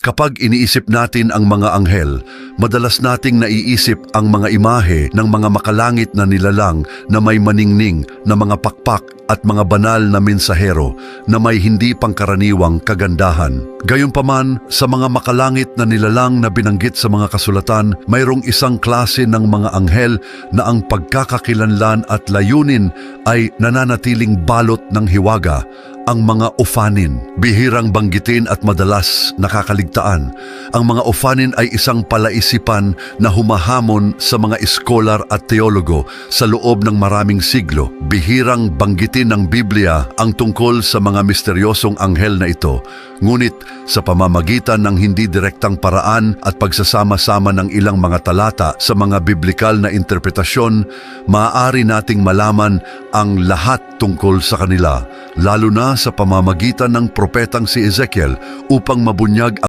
Kapag iniisip natin ang mga anghel, madalas nating naiisip ang mga imahe ng mga makalangit na nilalang na may maningning na mga pakpak at mga banal na mensahero na may hindi pangkaraniwang kagandahan. Gayunpaman, sa mga makalangit na nilalang na binanggit sa mga kasulatan, mayroong isang klase ng mga anghel na ang pagkakakilanlan at layunin ay nananatiling balot ng hiwaga ang mga ufanin, bihirang banggitin at madalas nakakaligtaan. Ang mga ufanin ay isang palaisipan na humahamon sa mga eskolar at teologo sa loob ng maraming siglo. Bihirang banggitin ng Biblia ang tungkol sa mga misteryosong anghel na ito. Ngunit sa pamamagitan ng hindi direktang paraan at pagsasama-sama ng ilang mga talata sa mga biblikal na interpretasyon, maaari nating malaman ang lahat tungkol sa kanila, lalo na sa pamamagitan ng propetang si Ezekiel upang mabunyag